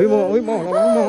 ฮ้ยหมอเฮ้ยหมอระวังหมอ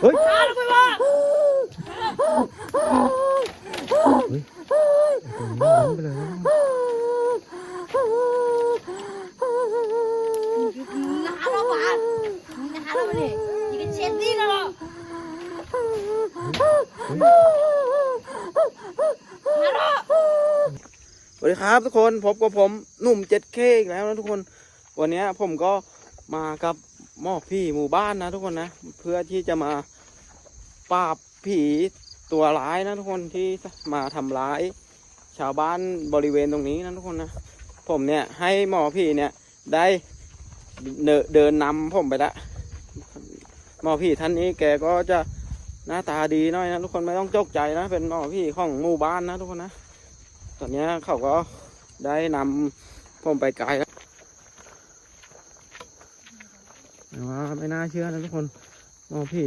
เฮ้ยมาแล้วไปว่าเฮ้ยไอ้ตัวนี้ล้มไปเลยนะนาเราบ้านนาเราเนี่ยยิงเช็ดนี่นะเราสวัสดีครับทุกคนพบกับผมหนุ่ม 7K อีกแล้วนะทุกคน วันนี้ผมก็มากับหมอกพี่หมู่บ้านนะทุกคนนะ เพื่อที่จะมาปราบผีตัวร้ายนะทุกคนที่มาทำร้าย ชาวบ้านบริเวณตรงนี้นะทุกคนนะ ผมเนี่ยให้หมอพี่เนี่ยได้เดินเดินนำผมไปละหมอพี่ท่านนี้แกก็จะหน้าตาดีหน่อยนะทุกคนไม่ต้องจกใจนะ เป็นหมอพี่ของหมู่บ้านนะทุกคนนะ ตอนนี้เขาก็ได้นำผมไปไกลแล้วแต่ว่าไม่น่าเชื่อนะทุกคนหมอผี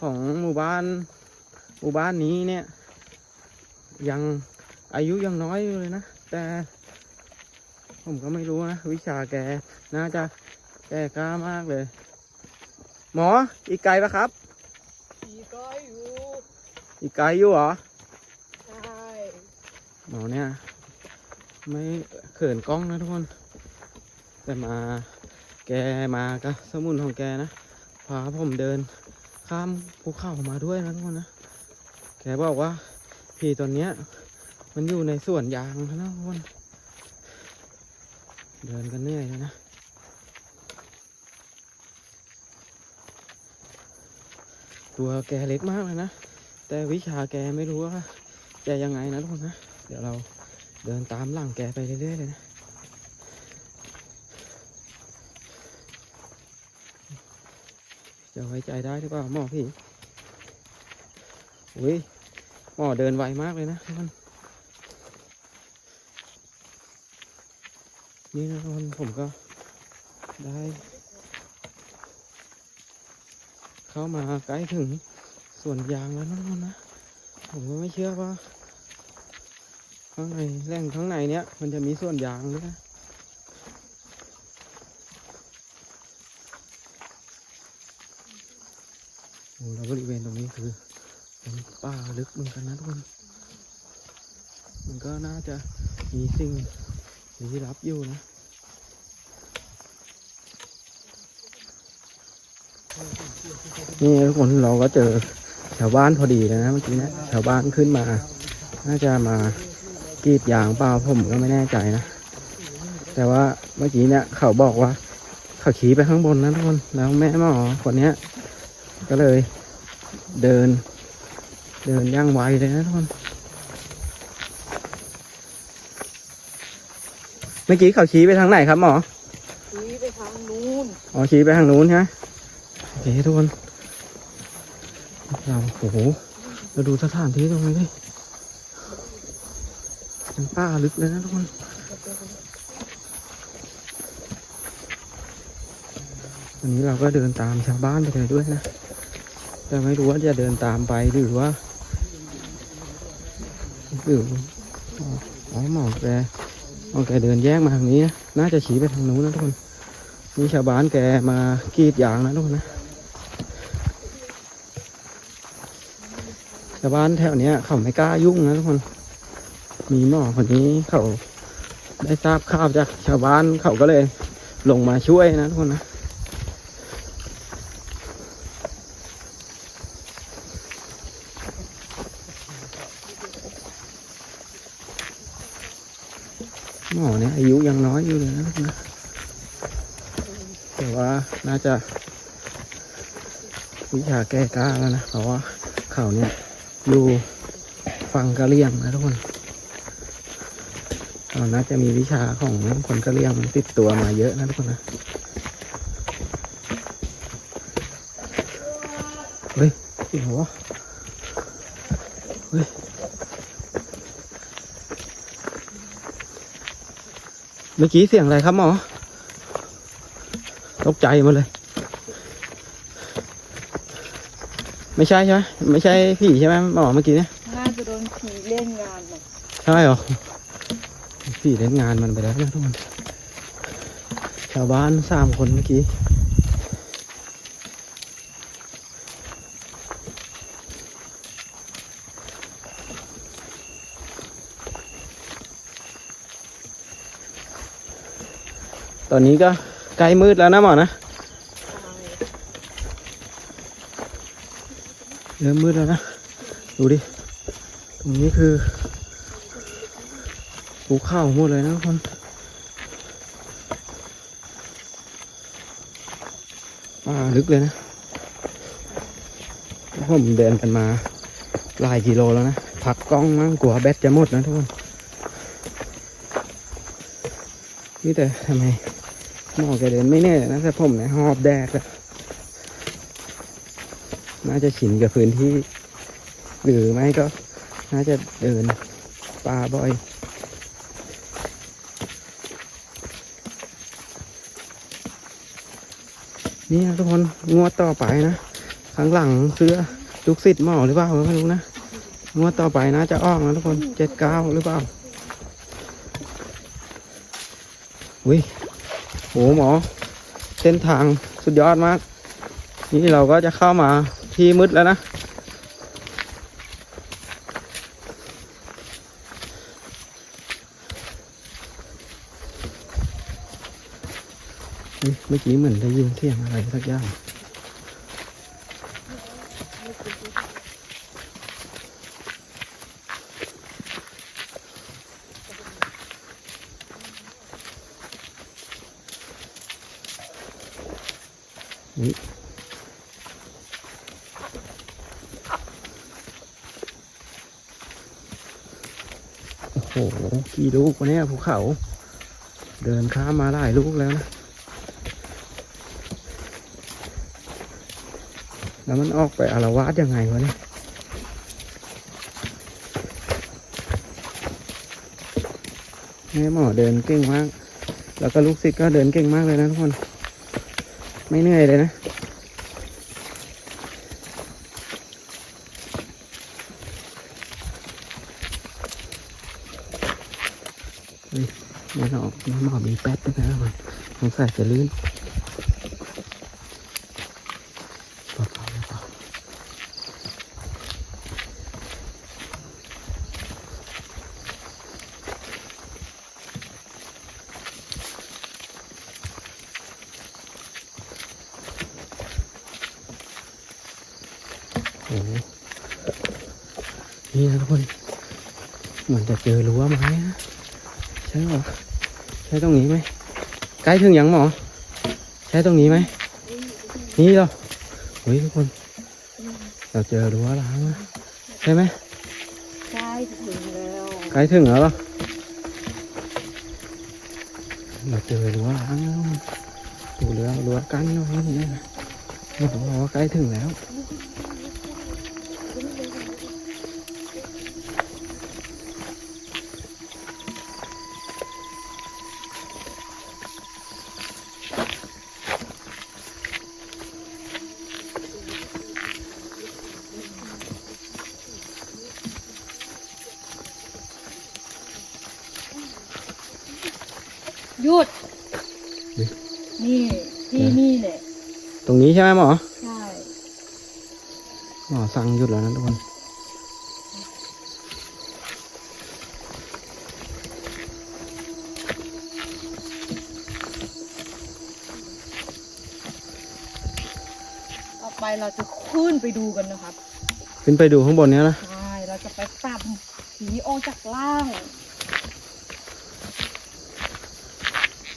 ของหมู่บ้านหมู่บ้านนี้เนี่ย ยังอายุยังน้อยอยู่เลยนะ แต่ผมก็ไม่รู้นะ วิชาแกน่าจะแกกล้ามากเลย หมออีกไกลปะครับผีก็อยู่อีกไกลอยู่เหรอใช่หมอเนี่ย ไม่เขินกล้องนะทุกคน แต่มา แกมากับสมุนของแกนะพาผมเดินข้ามภูเขามาด้วยนะทุกคนนะ แกบอกว่าผีตัวเนี้ย มันอยู่ในสวนยางนะทุกคนเดินกันเหนื่อยเลยนะตัวแกเล็กมากเลยนะ แต่วิชาแกไม่รู้ว่าจะยังไงนะทุกคนนะ เดี๋ยวเราเดินตามหลังแกไปเรื่อยๆเลยนะ จะไว้ใจได้หรือเปล่าหมอพี่อุ้ยหมอเดินไวมากเลยนะทุกคนนี่นะทุกคนผมก็ได้ เข้ามาใกล้ถึงส่วนยางแล้วนะทุกคนนะผมก็ไม่เชื่อว่าข้างในแหล่งข้างในเนี้ยมันจะมีส่วนยางด้วยนะ แล้วบริเวณตรงนี้คือเป็นป่าลึกเหมือนกันนะทุกคน มันก็น่าจะมีสิ่งลี้ลับอยู่นะนี่ทุกคนเราก็เจอชาวบ้านพอดีนะเมื่อกี้เนะชาวบ้านขึ้นมา น่าจะมากรีดยางเปล่าผมก็ไม่แน่ใจนะ แต่ว่าเมื่อกี้เนี่ยเขาบอกว่า เขาขี่ไปข้างบนนะทุกคนแล้วแม่หมอคนเนี้ย ก็เลย เดิน เดินย่างไวเลยนะทุกคนเมื่อกี้เขาชี้ไปทางไหนครับหมอผีไปทางนู้นอ๋อชี้ไปทางนู้นใช่ไหมโอเคทุกคนเราโอ้โหเราดูสถานที่ตรงนี้ดิเป็นป่าลึกเลยนะทุกคนวันนี้เราก็เดินตามชาวบ้านไปเลยด้วยนะ แต่ไม่รู้ว่าจะเดินตามไปหรือว่าหรืออ๋อหมอกแกหมอแกเดินแยกมาทางนี้ น่าจะชี้ไปทางนู้นนะทุกคนนี่ชาวบ้านแกมากรีดยางนะทุกคนนะชาวบ้านแถวเนี้ยเขาไม่กล้ายุ่งนะทุกคน มีหมอคนนี้เขาได้ทราบข่าวจากชาวบ้านเขาก็เลยลงมาช่วยนะทุกคนนะ หมอเนี่ยอายุยังน้อยอยู่เลยนะแต่ว่าน่าจะ วิชาแก้กล้าแล้วนะเพราะว่าเขาเนี่ยอยู่ฟังกะเลียงนะทุกคนเขาน่าจะมีวิชาของคนกะเลียงมันติดตัวมาเยอะนะทุกคนนะเฮ้ยเสียงวะเฮ้ย เมื่อกี้เสียงอะไรครับหมอ ตกใจหมาเลย ไม่ใช่ใช่ไหมไม่ใช่ผีใช่ไหมหมอเมื่อกี้เนี่ยน่าจะโดนผีเล่นงานน่ะใช่เหรอผีเล่นงานมันไปแล้วนะทุกคนชาวบ้านสามคนเมื่อกี้ ตอนนี้ก็ใกล้มืดแล้วนะหมอนะเริ่มมืดแล้วนะ ดูดิ ตรงนี้คือภูเขาหมดเลยนะทุกคนป่าลึกเลยนะผมเดินกันมาหลายกิโลแล้วนะพักกล้องมั่งกลัวแบตจะหมดนะทุกคนนี่แต่ทำไม มอแกเดินไม่แน่นะแต่ผมเนี่ยหอบแดดอะน่าจะชินกับพื้นที่ หรือไม่ก็ น่าจะเดินป่าบ่อยนี่นะทุกคนงวดต่อไปนะข้างหลังเสื้อลูกศิษย์หมอหรือเปล่าไม่รู้นะงวดต่อไปนะจะออกนะทุกคนเจ็ดเก้าหรือเปล่าอุ้ย โหหมอ เส้นทางสุดยอดมาก นี่เราก็จะเข้ามาที่มืดแล้วนะ เมื่อกี้เหมือนได้ยินเสียงอะไรสักอย่าง โอ้โหกี่ลูกวะเนี่ยภูเขา เดินข้ามมาหลายลูกแล้วนะ แล้วมันออกไปอารวาสยังไงวะเนี่ยแม่หมอเดินเก่งมาก แล้วก็ลูกศิษย์ก็เดินเก่งมากเลยนะทุกคน ไม่เหนื่อยเลยนะเฮ้ยแม่หมอแม่หมอมีแป๊ดด้วยนะมันสงสัยจะลื่นเบาๆเบาๆโอ้โห นี่นะทุกคน เหมือนจะเจอรั้วไม้นะใช่เหรอใช่ตรงนี้ไหมใกล้ถึงยังหมอใช่ตรงนี้ไหมนี่เหรอเฮ้ยทุกคน เราเจอรั้วร้างนะใช่ไหมใช่ถึงแล้วใกล้ถึงแล้วเหรอเราเจอรั้วร้างแล้วดูเรือรั้วกั้นเอาไว้นี่นะบอกว่าใกล้ถึงแล้ว หยุดเฮ้ยนี่ที่นี่แหละ ตรงนี้ใช่ไหมหมอ ใช่ หมอสั่งหยุดแล้วนะทุกคนต่อไปเราจะขึ้นไปดูกันนะครับ ขึ้นไปดูข้างบนเนี้ยนะ ใช่ เราจะไปปรับผีออกจากล่าง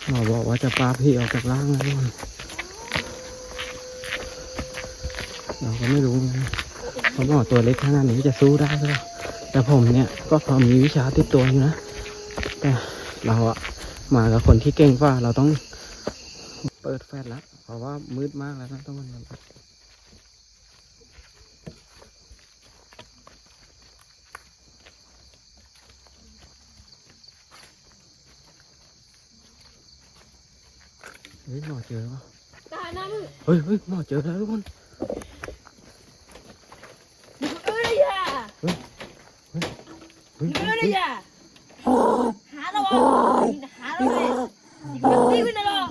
หมอบอกว่าจะปลาพี่ออกจากร่างนะทุกคนเราก็ไม่รู้นะเพราะหมอตัวเล็กขนาดนี้จะสู้ได้หรือเปล่าแต่ผมเนี่ยก็พอมีวิชาติดตัวอยู่นะ แต่เราอะมากับคนที่เก่งกว่าเราต้องเปิดแฟลชแล้วเพราะว่ามืดมากแล้วนะต้องมัน เฮ้ยหมอเจอปะตาหน้ามึงเฮ้ยเฮ้ยหมอเจอแล้วทุกคน มึงเอ้ยอย่า เฮ้ย มึง เฮ้ย เอ้ย เฮ้ย อย่าหาเราอะหาเราเลยมึงจะตีกูนะหรอ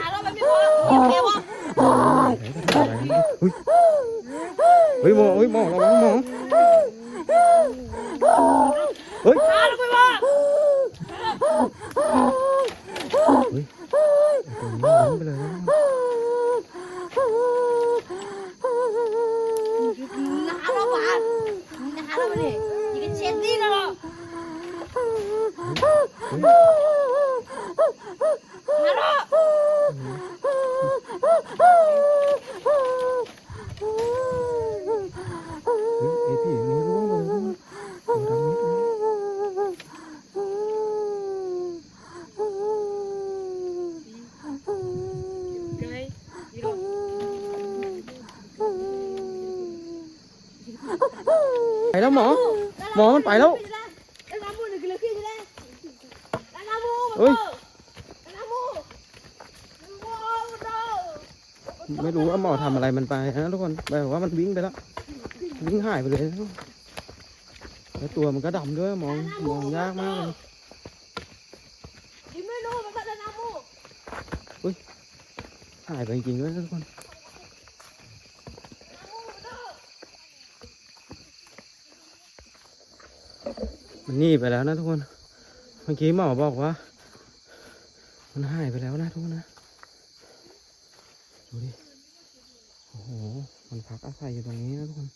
หาเราไปไม่พอเก็บเก็บวะ เฮ้ยเฮ้ยหมอเฮ้ยหมอระวังหมอ เฮ้ย หาเราไปวะ เฮ้ยตัวนี้ล้มไปเลยนะ หาเราบ้านหาเราไปดิยิงกันเช็ดนี่นะเราหาเรา เฮ้ยไอ้ผีนี่ร่วงไปเลยนะตัวดำนิดเลย ไงนี่เรา ไป แล้วหมอ หมอมันไปแล้วแล้วน้ำมูหนึ่งกิโลขึ้นใช่ไหมแล้วน้ำมูเฮ้ยแล้วน้ำมูน้ำมูน้ำไม่รู้ว่าหมอทำอะไรมันไปนะทุกคนแบบว่ามันวิ่งไปแล้ว วิ่งหายไปเลยนะแล้วตัวมันก็ดำด้วยมองมองยากมากเลยดิไม่รู้มันก็จะน้ำมูหายไปจริงๆด้วยนะทุกคน มันหนีไปแล้วนะทุกคน เมื่อกี้หมอบอกว่า มันหายไปแล้วนะทุกคนนะ ดูดิ โอ้โห มันพักอาศัยอยู่ตรงนี้นะทุกคน